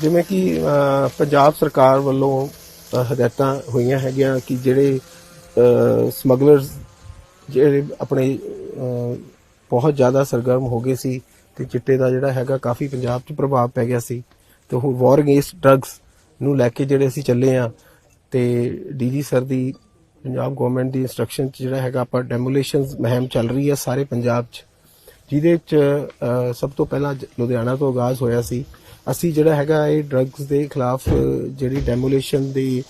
ਜਿਵੇਂ ਕਿ ਪੰਜਾਬ ਸਰਕਾਰ ਵੱਲੋਂ ਹਦਾਇਤਾਂ ਹੋਈਆਂ ਹੈਗੀਆਂ ਕਿ ਜਿਹੜੇ ਸਮਗਲਰਸ ਜਿਹੜੇ ਆਪਣੇ ਬਹੁਤ ਜ਼ਿਆਦਾ ਸਰਗਰਮ ਹੋ ਗਏ ਸੀ ਤੇ ਚਿੱਟੇ ਦਾ ਜਿਹੜਾ ਹੈਗਾ ਕਾਫੀ ਪੰਜਾਬ 'ਚ ਪ੍ਰਭਾਵ ਪੈ ਗਿਆ ਸੀ ਤੇ ਹੁਣ ਵਾਰ ਅਗੇਂਸਟ ਡਰੱਗਸ ਨੂੰ ਲੈ ਕੇ ਜਿਹੜੇ ਅਸੀਂ ਚੱਲੇ ਆ ਤੇ ਡੀਜੀ ਸਰ ਦੀ, ਪੰਜਾਬ ਗਵਰਨਮੈਂਟ ਦੀ ਇਨਸਟਰਕਸ਼ਨ 'ਚ ਜਿਹੜਾ ਹੈਗਾ ਆਪਾਂ ਡੈਮੋਲੇਸ਼ਨਸ ਮਹਿਮ ਚੱਲ ਰਹੀ ਹੈ ਸਾਰੇ ਪੰਜਾਬ 'ਚ। ਜਿਹਦੇ 'ਚ ਸਭ ਤੋਂ ਪਹਿਲਾਂ ਲੁਧਿਆਣਾ ਤੋਂ ਆਗਾਜ਼ ਹੋਇਆ ਸੀ। ਅਸੀਂ ਜਿਹੜਾ ਹੈਗਾ ਇਹ ਡਰੱਗਸ ਦੇ ਖਿਲਾਫ, ਜਿਹੜੀ ਡੈਮੋਲੇਸ਼ਨ ਦੀ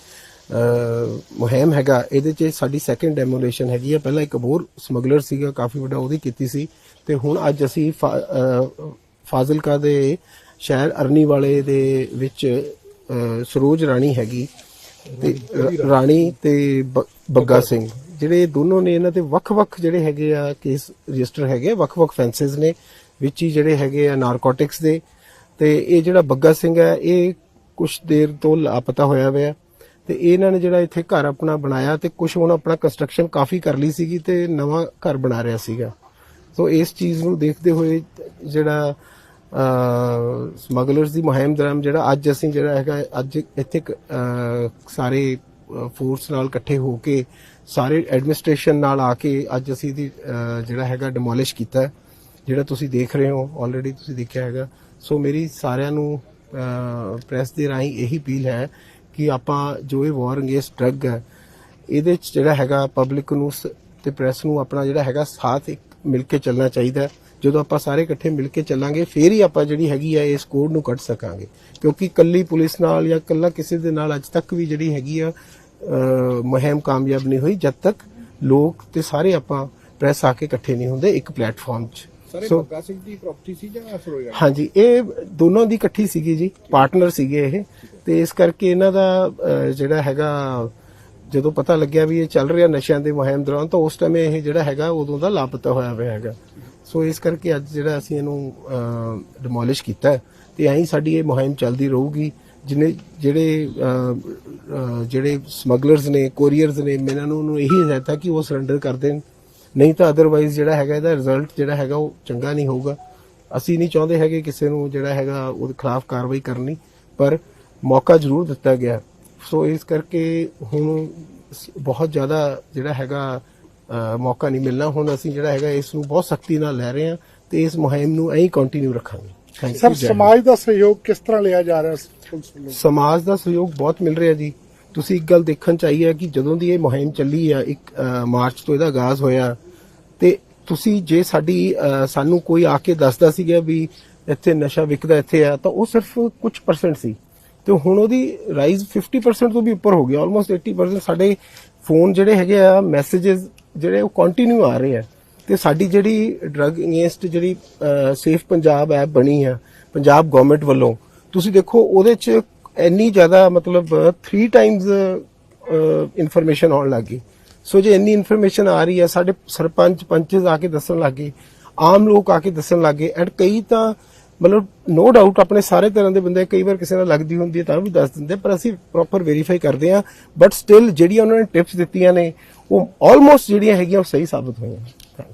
ਮੁਹਿੰਮ ਹੈਗਾ, ਇਹਦੇ 'ਚ ਸਾਡੀ ਸੈਕੰਡ ਡੈਮੋਲੇਸ਼ਨ ਹੈਗੀ ਆ। ਪਹਿਲਾਂ ਇੱਕ ਹੋਰ ਸਮਗਲਰ ਸੀਗਾ, ਕਾਫੀ ਵੱਡਾ, ਉਹਦੀ ਕੀਤੀ ਸੀ। ਤੇ ਹੁਣ ਅੱਜ ਅਸੀਂ ਫਾ- ਫਾਜ਼ਿਲਕਾ ਦੇ ਸ਼ਹਿਰ ਅਰਨੀ ਵਾਲੇ ਦੇ ਵਿੱਚ ਸਰੋਜ ਰਾਣੀ ਹੈਗੀ। ਤੇ ਰਾਣੀ ਤੇ ਬ- ਬੱਗਾ ਸਿੰਘ। ਜਿਹੜੇ ਦੋਨੋਂ ਨੇ ਇਹਨਾਂ ਤੇ ਵੱਖ-ਵੱਖ ਜਿਹੜੇ ਹੈਗੇ ਆ ਕੇਸ ਰਜਿਸਟਰ ਹੈਗੇ ਆ, ਵੱਖ-ਵੱਖ ਫੈਂਸਸ ਨੇ ਵਿੱਚ ਹੀ ਜਿਹੜੇ ਹੈਗੇ ਆ ਨਾਰਕੋਟਿਕਸ ਦੇ। ਤੇ ਇਹ ਜਿਹੜਾ ਬੱਗਾ ਸਿੰਘ ਹੈ ਇਹ ਕੁਝ ਦੇਰ ਤੋਂ ਲਾਪਤਾ ਹੋਇਆ ਹੋਇਆ ਤੇ ਇਹਨਾਂ ਨੇ ਜਿਹੜਾ ਇੱਥੇ ਘਰ ਆਪਣਾ ਬਣਾਇਆ ਤੇ ਕੁਝ ਹੁਣ ਆਪਣਾ ਕੰਸਟਰਕਸ਼ਨ ਕਾਫੀ ਕਰ ਲਈ ਸੀਗੀ ਤੇ ਨਵਾਂ ਘਰ ਬਣਾ ਰਿਹਾ ਸੀਗਾ। ਸੋ ਇਸ ਚੀਜ਼ ਨੂੰ ਦੇਖਦੇ ਹੋਏ ਜਿਹੜਾ ਸਮਗਲਰਸ ਦੀ ਮੁਹਿੰਮ ਦੌਰਾਨ ਜਿਹੜਾ ਅੱਜ ਅਸੀਂ ਜਿਹੜਾ ਹੈਗਾ ਅੱਜ ਇੱਥੇ ਸਾਰੇ ਫੋਰਸ ਨਾਲ ਇਕੱਠੇ ਹੋ ਕੇ ਸਾਰੇ ਐਡਮਿਨਿਸਟ੍ਰੇਸ਼ਨ ਨਾਲ ਆ ਕੇ ਅੱਜ ਅਸੀਂ ਦੀ ਜਿਹੜਾ ਹੈਗਾ ਡਿਮੋਲਿਸ਼ ਕੀਤਾ ਜਿਹੜਾ ਤੁਸੀਂ ਦੇਖ ਰਹੇ ਹੋ ਆਲਰੇਡੀ ਤੁਸੀਂ ਦੇਖਿਆ ਹੈਗਾ। ਸੋ ਮੇਰੀ ਸਾਰਿਆਂ ਨੂੰ ਪ੍ਰੈਸ ਦੇ ਰਾਹੀਂ ਇਹੀ ਅਪੀਲ ਹੈ ਕਿ ਆਪਾਂ ਜੋ ਇਹ ਵਾਰ ਅਗੇਂਸਟ ਡਰੱਗ ਹੈ, ਇਹਦੇ ਚ ਜਿਹੜਾ ਹੈਗਾ ਪਬਲਿਕ ਨੂੰ ਸ- ਤੇ ਪ੍ਰੈਸ ਨੂੰ ਆਪਣਾ ਜਿਹੜਾ ਹੈਗਾ ਸਾਥ ਇੱਕ ਮਿਲ ਕੇ ਚੱਲਣਾ ਚਾਹੀਦਾ ਜਦੋਂ ਆਪਾਂ ਸਾਰੇ ਇਕੱਠੇ ਮਿਲ ਕੇ ਚੱਲਾਂਗੇ, ਫੇਰ ਹੀ ਆਪਾਂ ਜਿਹੜੀ ਹੈਗੀ ਆ ਇਸ ਕੋਡ ਨੂੰ ਕੱਢ ਸਕਾਂਗੇ। ਕਿਉਂਕਿ ਕੱਲੀ ਪੁਲਿਸ ਨਾਲ ਜਾਂ ਕੱਲਾ ਕਿਸੇ ਦੇ ਨਾਲ ਅੱਜ ਤੱਕ ਵੀ ਜਿਹੜੀ ਹੈਗੀ ਆ ਮੁਹਿੰਮ ਕਾਮਯਾਬ ਨਹੀਂ ਹੋਈ ਜਦ ਤੱਕ ਲੋਕ ਤੇ ਸਾਰੇ ਆਪਾਂ ਪ੍ਰੈਸ ਆ ਕੇ ਇਕੱਠੇ ਨਹੀਂ ਹੁੰਦੇ ਇੱਕ ਪਲੇਟਫਾਰਮ 'ਚ। ਸਾਰੇ ਸੋ ਬੱਗਾ ਸਿੰਘ ਦੀ ਪ੍ਰਾਪਰਟੀ ਸੀ ਜਾਂ ਸਰੋਇਆ ਹਾਂਜੀ ਇਹ ਦੋਨੋਂ ਦੀ ਇਕੱਠੀ ਸੀਗੀ ਜੀ ਪਾਰਟਨਰ ਸੀਗੇ ਇਹ। ਤੇ ਇਸ ਕਰਕੇ ਇਹਨਾਂ ਦਾ ਜਿਹੜਾ ਹੈਗਾ ਜਦੋਂ ਪਤਾ ਲੱਗਿਆ ਵੀ ਇਹ ਚੱਲ ਰਿਹਾ ਨਸ਼ਿਆਂ ਦੇ ਮੁਹਿੰਮ ਦੌਰਾਨ ਤਾਂ ਉਸ ਟਾਈਮ ਇਹ ਜਿਹੜਾ ਹੈਗਾ ਉਦੋਂ ਦਾ ਲਾਪਤਾ ਹੋਇਆ ਹੋਇਆ ਹੈਗਾ। ਸੋ ਇਸ ਕਰਕੇ ਅੱਜ ਜਿਹੜਾ ਅਸੀਂ ਇਹਨੂੰ ਡਿਮੋਲਿਸ਼ ਕੀਤਾ ਤੇ ਐਂ ਸਾਡੀ ਇਹ ਮੁਹਿੰਮ ਚੱਲਦੀ ਰਹੂਗੀ ਜਿਨੇ ਜਿਹੜੇ ਜਿਹੜੇ ਸਮਗਲਰਸ ਨੇ ਕੋਰੀਅਰਸ ਨੇ, ਮੈਂ ਇਹਨਾਂ ਨੂੰ ਉਹਨੂੰ ਇਹੀ ਹਦਾਇਤ ਹੈ ਕਿ ਉਹ ਸਰੈਂਡਰ ਕਰ ਦੇਣ। ਨਹੀਂ ਤਾਂ ਅਦਰਵਾਈਜ਼ ਜਿਹੜਾ ਹੈਗਾ ਇਹਦਾ ਰਿਜ਼ਲਟ ਜਿਹੜਾ ਹੈਗਾ ਉਹ ਚੰਗਾ ਨਹੀਂ ਹੋਊਗਾ। ਅਸੀਂ ਨਹੀਂ ਚਾਹੁੰਦੇ ਹੈਗੇ ਕਿਸੇ ਨੂੰ ਜਿਹੜਾ ਹੈਗਾ ਉਹਦੇ ਖਿਲਾਫ ਕਾਰਵਾਈ ਕਰਨੀ, ਪਰ ਮੌਕਾ ਜ਼ਰੂਰ ਦਿੱਤਾ ਗਿਆ। ਸੋ ਇਸ ਕਰਕੇ ਹੁਣ ਸ- ਬਹੁਤ ਜ਼ਿਆਦਾ ਜਿਹੜਾ ਹੈਗਾ ਮੌਕਾ ਨਹੀਂ ਮਿਲਣਾ। ਹੁਣ ਅਸੀਂ ਜਿਹੜਾ ਹੈਗਾ ਇਸ ਨੂੰ ਬਹੁਤ ਸਖਤੀ ਨਾਲ ਲੈ ਰਹੇ ਹਾਂ ਤੇ ਇਸ ਮੁਹਿੰਮ ਨੂੰ ਐਂ ਕੰਟੀਨਿਊ ਰੱਖਾਂਗੇ। ਸਰ। ਸਮਾਜ ਦਾ ਸਹਿਯੋਗ ਕਿਸ ਤਰ੍ਹਾਂ ਲਿਆ ਜਾ ਰਿਹਾ ਹੈ ਪੁਲਿਸ ਵੱਲੋਂ ਸਮਾਜ ਦਾ ਸਹਿਯੋਗ ਬਹੁਤ ਮਿਲ ਰਿਹਾ ਜੀ। ਤੁਸੀਂ ਇੱਕ ਗੱਲ ਦੇਖਣ ਚ ਆਈ ਹੈ ਕਿ ਜਦੋਂ ਦੀ ਇਹ ਮੁਹਿੰਮ ਚੱਲੀ ਆ ਇੱਕ ਮਾਰਚ ਤੋਂ ਇਹਦਾ ਆਗਾਜ਼ ਹੋਇਆ ਤੇ ਤੁਸੀਂ ਜੇ ਸਾਡੀ ਸਾਨੂੰ ਕੋਈ ਆ ਕੇ ਦੱਸਦਾ ਸੀਗਾ ਵੀ ਇੱਥੇ ਨਸ਼ਾ ਵਿਕਦਾ ਇੱਥੇ ਆ ਤਾਂ ਉਹ ਸਿਰਫ ਕੁਝ ਪਰਸੈਂਟ ਸੀ। ਤੇ ਹੁਣ ਉਹਦੀ ਰਾਈਜ਼ 50% ਤੋਂ ਵੀ ਉੱਪਰ ਹੋ ਗਿਆ ਆਲਮੋਸਟ 80% ਸਾਡੇ ਫੋਨ ਜਿਹੜੇ ਹੈਗੇ ਆ ਮੈਸੇजेस ਜਿਹੜੇ ਉਹ ਕੰਟੀਨਿਊ ਆ ਰਹੇ ਆ। ਤੇ ਸਾਡੀ ਜਿਹੜੀ ਡਰੱਗ ਅਗੇਂਸਟ ਜਿਹੜੀ ਸੇਫ ਪੰਜਾਬ ਐਪ ਬਣੀ ਆ, ਪੰਜਾਬ ਗਵਰਨਮੈਂਟ ਵੱਲੋਂ, ਤੁਸੀਂ ਦੇਖੋ ਉਹਦੇ ਚ ਇੰਨੀ ਜ਼ਿਆਦਾ ਮਤਲਬ 3 ਟਾਈਮਸ ਇਨਫੋਰਮੇਸ਼ਨ ਆਉਣ ਲੱਗੀ ਸੋ ਜੇ ਇੰਨੀ ਇਨਫੋਰਮੇਸ਼ਨ ਆ ਰਹੀ ਹੈ ਸਾਡੇ ਸਰਪੰਚ ਪੰਚਸ ਆ ਕੇ ਦੱਸਣ ਲੱਗੇ ਆਮ ਲੋਕ ਆ ਕੇ ਦੱਸਣ ਲੱਗੇ ਐਂਡ ਕਈ ਤਾਂ ਮਤਲਬ ਨੋ ਡਾਊਟ ਆਪਣੇ ਸਾਰੇ ਤਰ੍ਹਾਂ ਦੇ ਬੰਦੇ ਕਈ ਵਾਰ ਕਿਸੇ ਨਾਲ ਲੱਗਦੀ ਹੁੰਦੀ ਹੈ ਤਾਂ ਵੀ ਦੱਸ ਦਿੰਦੇ ਪਰ ਅਸੀਂ ਪ੍ਰੋਪਰ ਵੈਰੀਫਾਈ ਕਰਦੇ ਹਾਂ ਬਟ ਸਟਿਲ ਜਿਹੜੀਆਂ ਉਹਨਾਂ ਨੇ ਟਿਪਸ ਦਿੱਤੀਆਂ ਨੇ, ਉਹ ਆਲਮੋਸਟ ਜਿਹੜੀਆਂ ਹੈਗੀਆਂ ਉਹ ਸਹੀ ਸਾਬਤ ਹੋਈਆਂ ਥੈਂਕ